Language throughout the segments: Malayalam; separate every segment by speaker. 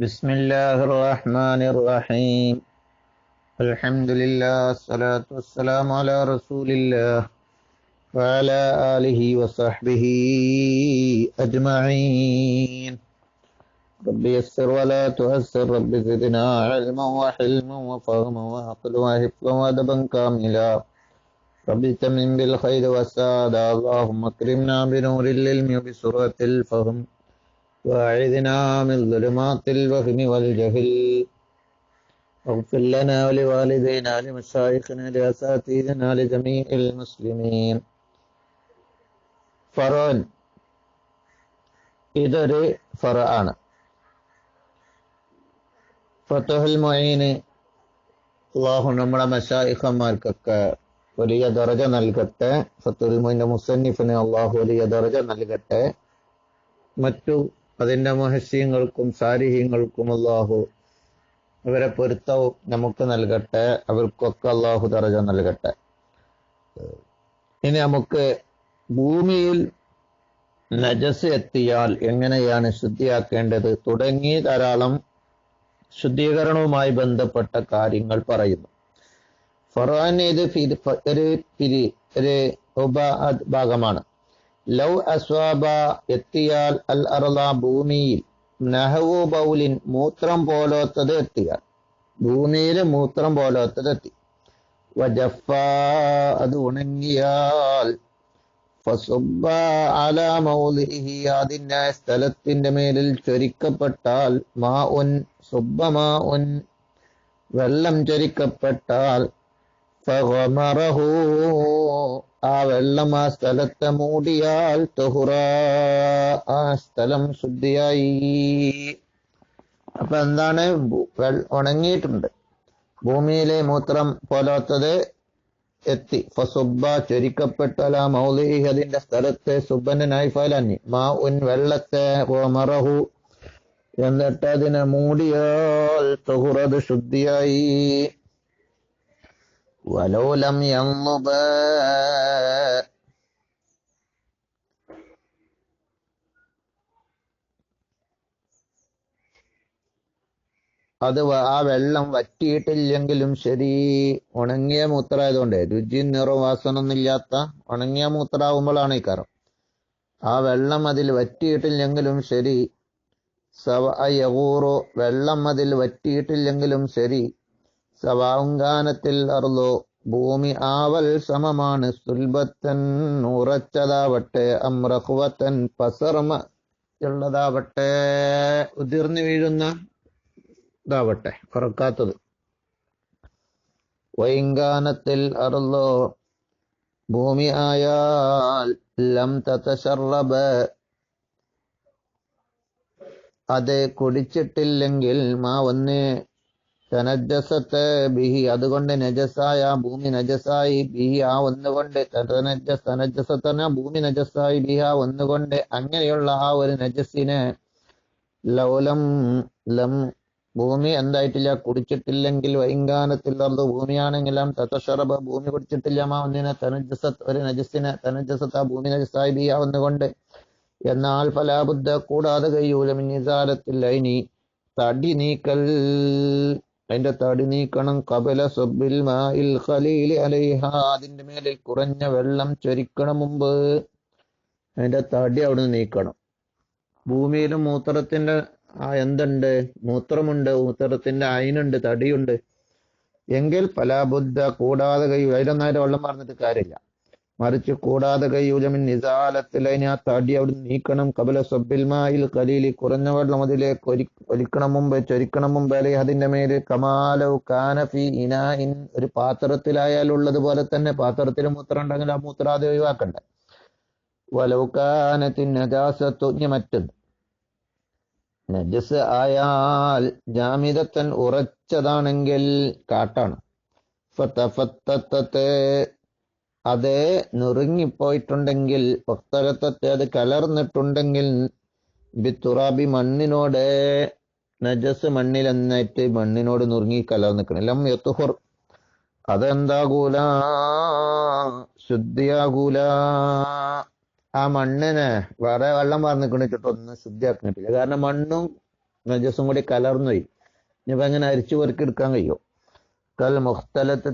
Speaker 1: بسم الله الرحمن الرحيم. الحمد لله الصلاة والسلام على رسول الله وعلى آله وصحبه أجمعين. رب يسر ولا تؤسر رب زدنا علما وحلما وفهما وعقلا وحفظا وأدبا كاملا. رب تمن بالخير والسعادة اللهم اكرمنا بنور العلم وبسرعة الفهم. وأعذنا من ظلمات الوهم والجهل واغفر لنا ولوالدينا لمشايخنا لأساتذتنا لجميع المسلمين ഫറോൻ ഇതൊരു ഫറ ആണ് ഫത്തുഹുൽ മൊയ്ന് അള്ളാഹു നമ്മുടെ മഷായിഖന്മാർക്കൊക്കെ വലിയ ദറജ നൽകട്ടെ ഫത്തുൽ മൊയ്ന്റെ മുസന്നിഫിന് അള്ളാഹു വലിയ ദറജ നൽകട്ടെ മറ്റു അതിന്റെ മഹസ്യങ്ങൾക്കും സാരിഹ്യങ്ങൾക്കും അള്ളാഹു അവരെ പൊരുത്തവും നമുക്ക് നൽകട്ടെ. അവർക്കൊക്കെ അള്ളാഹു തറജ നൽകട്ടെ. ഇനി നമുക്ക് ഭൂമിയിൽ നജസ് എത്തിയാൽ എങ്ങനെയാണ് ശുദ്ധിയാക്കേണ്ടത്? തുടങ്ങി ധാരാളം ശുദ്ധീകരണവുമായി ബന്ധപ്പെട്ട കാര്യങ്ങൾ പറയുന്നു. ഫറാൻ ഇത് ഒരു പിരി ഭാഗമാണ്. ലൗ അസ്വാബ എത്തിയാൽ അൽ ഭൂമിയിൽ. നഹവു ബൗലിൻ മൂത്രം പോലോത്തത് എത്തിയാൽ. ഭൂമിയിൽ മൂത്രം പോലോത്തത് എത്തി. അത് ഉണങ്ങിയാൽ. അതിന്റെ സ്ഥലത്തിന്റെ മേലിൽ ചൊരിക്കപ്പെട്ടാൽ. മാ ഉൻ സുബ്ബ മാ ഉൻ വെള്ളം ചൊരിക്കപ്പെട്ടാൽ. ഫഗമറഹു ആ വെള്ളം ആ സ്ഥലത്തെ മൂടിയാൽ തൊഹുറ ആ സ്ഥലം ശുദ്ധിയായി. അപ്പൊ എന്താണ്? ഉണങ്ങിയിട്ടുണ്ട്. ഭൂമിയിലെ മൂത്രം പോലാത്തത് എത്തി. ഫസുബ ചൊരിക്കപ്പെട്ടാൽ ആ മൗലിഹി അതിന്റെ സ്ഥലത്തെ സുബനായി ഫലഞ്ഞി. മാ ഉൻ വെള്ളത്തെ മറഹു എന്നിട്ട് അതിനെ മൂടിയാൽ തുഹുറത് ശുദ്ധിയായി. വലോലം ينضب അത് ആ വെള്ളം വറ്റിയിട്ടില്ലെങ്കിലും ശരി ഉണങ്ങിയ മൂത്രമായതുകൊണ്ട് രുചി നിറം വാസനൊന്നുമില്ലാത്ത ഉണങ്ങിയ മൂത്രാവുമ്പോഴാണ് ഈ കറം. ആ വെള്ളം അതിൽ വറ്റിയിട്ടില്ലെങ്കിലും ശരി സവ യകൂറോ വെള്ളം അതിൽ വറ്റിയിട്ടില്ലെങ്കിലും ശരി സവാങ്കാനത്തിൽ അറുതോ ഭൂമി ആവൽ സമമാണ് സുൽബത്തൻ ഉറച്ചതാവട്ടെ അമ്രഹുവത്തൻ പസർമ ഉള്ളതാവട്ടെ ഉതിർന്നു വീഴുന്ന ഇതാവട്ടെ ഉറക്കാത്തത്. വൈങ്കാനത്തിൽ അറുതോ ഭൂമി ആയാൽ ലം തതശറബ് അത് കുടിച്ചിട്ടില്ലെങ്കിൽ മാ ഒന്ന് തനജസത്ത് ബിഹി. അതുകൊണ്ട് നജസായ ഭൂമി നജസായി ബിഹി. ആ ഒന്നുകൊണ്ട് തനജസ് ഭൂമി നജസായി ബിഹ. ഒന്നുകൊണ്ട് അങ്ങനെയുള്ള ആ ഒരു നജസിനെ ലൗലം ലം ഭൂമി എന്തായിട്ടില്ല? കുടിച്ചിട്ടില്ലെങ്കിൽ വൈങ്കാനത്തിൽ അത് ഭൂമിയാണെങ്കിലും തത്തഷറബ ഭൂമി കുടിച്ചിട്ടില്ല. മാ ഒന്നിനെ തനജസത്ത് ഒരു നജസ്സിനെ തനജസത്ത് ആ ഭൂമി നജസായി ബിഹ. ഒന്നുകൊണ്ട് എന്നാൽ ഫലാബുദ്ധ കൂടാതെ കഴിയൂല. നിസാരത്തിൽ അതിനി തടി നീക്കൽ അതിന്റെ തടി നീക്കണം കപല സബ്ബിൽ മായിൽ ഖലീൽ അലൈഹ. അതിന്റെ മേലിൽ കുറഞ്ഞ വെള്ളം ചൊരിക്കണം മുമ്പ്. അതിന്റെ തടി അവിടുന്ന് നീക്കണം. ഭൂമിയിൽ മൂത്രത്തിന്റെ ആ എന്തുണ്ട്? മൂത്രമുണ്ട് മൂത്രത്തിന്റെ അയിനുണ്ട് തടിയുണ്ട്. എങ്കിൽ പലാബുദ്ധ കൂടാതെ കഴിയും. നേരം വെള്ളം പറഞ്ഞിട്ട് കാര്യമില്ല. മറിച്ച് കൂടാതെ കയ്യൂലമിൻ നിസാലത്തിൽ അതിന് ആ തടി അവിടെ നീക്കണം. കബല സബ്ബിൽമായിൽ കലീലി കുറഞ്ഞ വെള്ളം അതിലേക്ക് ഒരി ഒലിക്കണം മുമ്പ് ചൊരിക്കണം മുമ്പ്. അല്ലെ അതിന്റെ മേൽ കമാലൗ കാനഫി ഇനായിൻ ഒരു പാത്രത്തിലായാൽ ഉള്ളതുപോലെ തന്നെ പാത്രത്തിൽ മൂത്രം ഉണ്ടെങ്കിൽ ആ മൂത്രം അത് ഒഴിവാക്കണ്ടേ? വലൗകാനത്തിൻ നജാസത്തു. ഇനി നജസ് ആയാൽ ജാമിതത്തൻ ഉറച്ചതാണെങ്കിൽ കാട്ടാണ്. അത് നുറുങ്ങിപ്പോയിട്ടുണ്ടെങ്കിൽ ഒത്തരത്തത്തെ അത് കലർന്നിട്ടുണ്ടെങ്കിൽ ബിത്തുറാബി മണ്ണിനോട് നജസ് മണ്ണിൽ എന്നിട്ട് മണ്ണിനോട് നുറുങ്ങി കലർന്നിക്കണം ലം യത്തുഹുർ അതെന്താകൂല? ശുദ്ധിയാകൂല. ആ മണ്ണിന് വേറെ വെള്ളം പറഞ്ഞിക്കണിച്ചിട്ട് ഒന്നും ശുദ്ധിയാക്കണിട്ടില്ല കാരണം മണ്ണും നജസും കൂടി കലർന്നുപോയി ഇനിയിപ്പോ അങ്ങനെ അരിച്ചു പെറുക്കി എടുക്കാൻ കഴിയും? കൽ മുഖ്തലത്തെ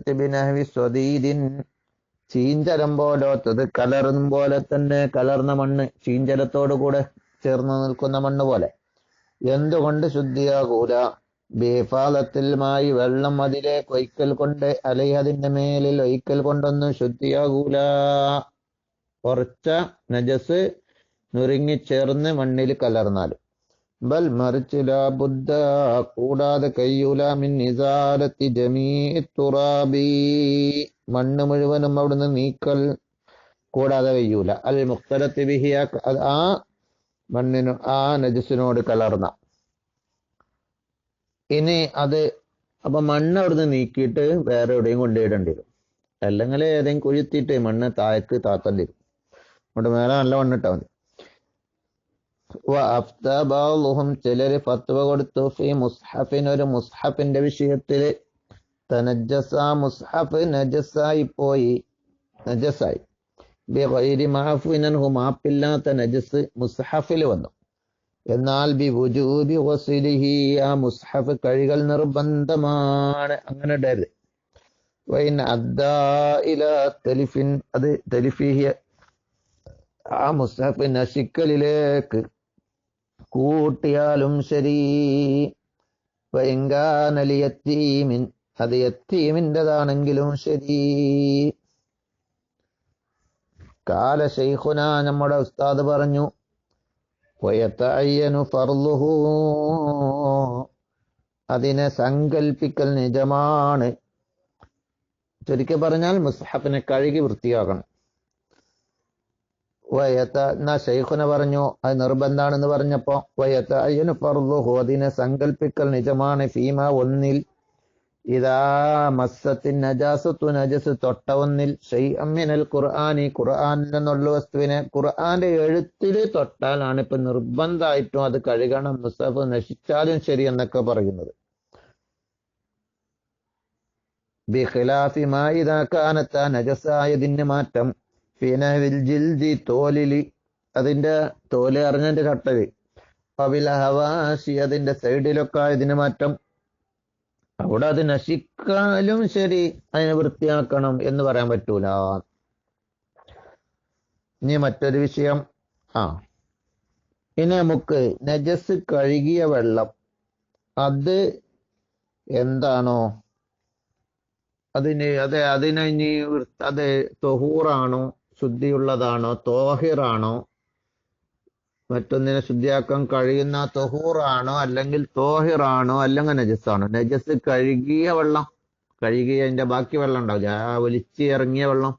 Speaker 1: ചീഞ്ചരം പോലോത്തത് കലർന്ന പോലെ തന്നെ കലർന്ന മണ്ണ് ചീഞ്ചരത്തോടു കൂടെ ചേർന്ന് നിൽക്കുന്ന മണ്ണ് പോലെ. എന്തുകൊണ്ട് ശുദ്ധിയാകൂല? ബേഫാലത്തിൽ മായി വെള്ളം അതിലേക്ക് കൊയ്ക്കൽ കൊണ്ട് അലൈ അതിന്റെ മേലിൽ ഒയ്ക്കൽ കൊണ്ടൊന്നും ശുദ്ധിയാകൂല. കുറച്ച നജസ് നുരുങ്ങിച്ചേർന്ന് മണ്ണിൽ കലർന്നാലും. ബൽ മറിച്ച് ലാബുദ്ധ കൂടാതെ കയ്യൂലാമിൻ മിൻ നിസാലത്തി ജമീ തുറാബി. മണ്ണ് മുഴുവനും അവിടുന്ന് നീക്കൽ കൂടാതെ കയ്യൂല. അൽ മുഖ്തലത്തി ബിഹിയ ആ മണ്ണിനു ആ നജസിനോട് കലർന്ന. ഇനി അത് അപ്പൊ മണ്ണ് അവിടുന്ന് നീക്കിയിട്ട് വേറെ എവിടെയും കൊണ്ടുപോയിടേണ്ടി വരും. അല്ലെങ്കിൽ ഏതെങ്കിലും കുഴിത്തിയിട്ട് മണ്ണ് താഴേക്ക് താത്തേണ്ടി വരും. അതുകൊണ്ട് മേലെ നല്ല മണ്ണിട്ടാ മതി. അഫ്തബാളുഹും ചിലര് ഫത്വ കൊടുത്തു. ഫി മുസ്ഹഫിന് ഒരു മുസ്ഹഫിന്റെ വിഷയത്തിൽ തനജസ മുസ്ഹഫ് നജസായി പോയി. നജസായി. ബിഗൈരി മാഫിനൻഹു മാപ്പില്ലാത്ത നജസ് മുസ്ഹഫിൽ വന്നു. എന്നാൽ ബി വുജൂബി വസിലിഹി ആ മുസ്ഹഫ് കഴികൾ നിർബന്ധമാണ്. അങ്ങനെ ഉണ്ടായത് വൈൻ അദ്ദാ ഇല തെലിഫിൻ അത് തെലിഫിഹി ആ മുസ്ഹഫ് നശിക്കലിലേക്ക് കൂട്ടിയാലും ശരി. വൈങ്കാനലിയത്തീമിൻ അത് യത്തീമിന്റെതാണെങ്കിലും ശരി. കാല ശൈഖുന നമ്മുടെ ഉസ്താദ് പറഞ്ഞു വയത്തയ്യനു ഫർലുഹു അതിനെ സങ്കൽപ്പിക്കൽ നിജമാണ്. ചുരുക്കി പറഞ്ഞാൽ മുസ്ഹഫിനെ കഴുകി വൃത്തിയാക്കണം. വയത്ത എന്നാ ഷെയ്ഖുന പറഞ്ഞു അത് നിർബന്ധാണെന്ന് പറഞ്ഞപ്പോ വയത്ത അയ്യനു പറഞ്ഞു അതിനെ സങ്കല്പിക്കൽ നിജമാണ് ഫീമ ഒന്നിൽ. ഇതാ മസ്സത്തിൻ നജാസത്തു നജസ് തൊട്ട ഒന്നിൽ ഷെയ് അമ്മിനൽ ഖുർആാനി ഖുർആൻ എന്നുള്ള വസ്തുവിനെ. ഖുർആാന്റെ എഴുത്തിൽ തൊട്ടാലാണ് ഇപ്പൊ നിർബന്ധമായിട്ടും അത് കഴുകണം മുസ്തഫ് നശിച്ചാലും ശരി എന്നൊക്കെ പറയുന്നത്. ബിഖിലാഫി മായിദാക്കാനത്ത നജസായതിന് മാറ്റം. ഫിനവിൽ ജിൽദി തോലിലി അതിന്റെ തോൽ അറിഞ്ഞതിന്റെ കട്ടൽ പവില ഹവാശി അതിന്റെ സൈഡിലൊക്കെ ഇതിന് മാറ്റം. അവിടെ അത് നശിക്കാലും ശരി അതിനെ വൃത്തിയാക്കണം എന്ന് പറയാൻ പറ്റൂല. ഇനി മറ്റൊരു വിഷയം. ആ. ഇനി നമുക്ക് നജസ് കഴുകിയ വെള്ളം. അത് എന്താണോ? അതിന് അതെ അതിനെ ഇനി അത് തൊഹൂറാണോ? ശുദ്ധിയുള്ളതാണോ തോഹിറാണോ? മറ്റൊന്നിനെ ശുദ്ധിയാക്കാൻ കഴിയുന്ന തൊഹൂറാണോ അല്ലെങ്കിൽ തോഹിറാണോ അല്ലെങ്കിൽ നജസ്സാണോ നജസ് കഴുകിയ വെള്ളം കഴുകിയ അതിന്റെ ബാക്കി വെള്ളം ഉണ്ടാവില്ല? ആ ഒലിച്ച് ഇറങ്ങിയ വെള്ളം.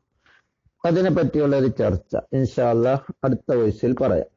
Speaker 1: അതിനെ പറ്റിയുള്ള ഒരു ചർച്ച. ഇൻഷാല്ല അടുത്ത വയസ്സിൽ പറയാം.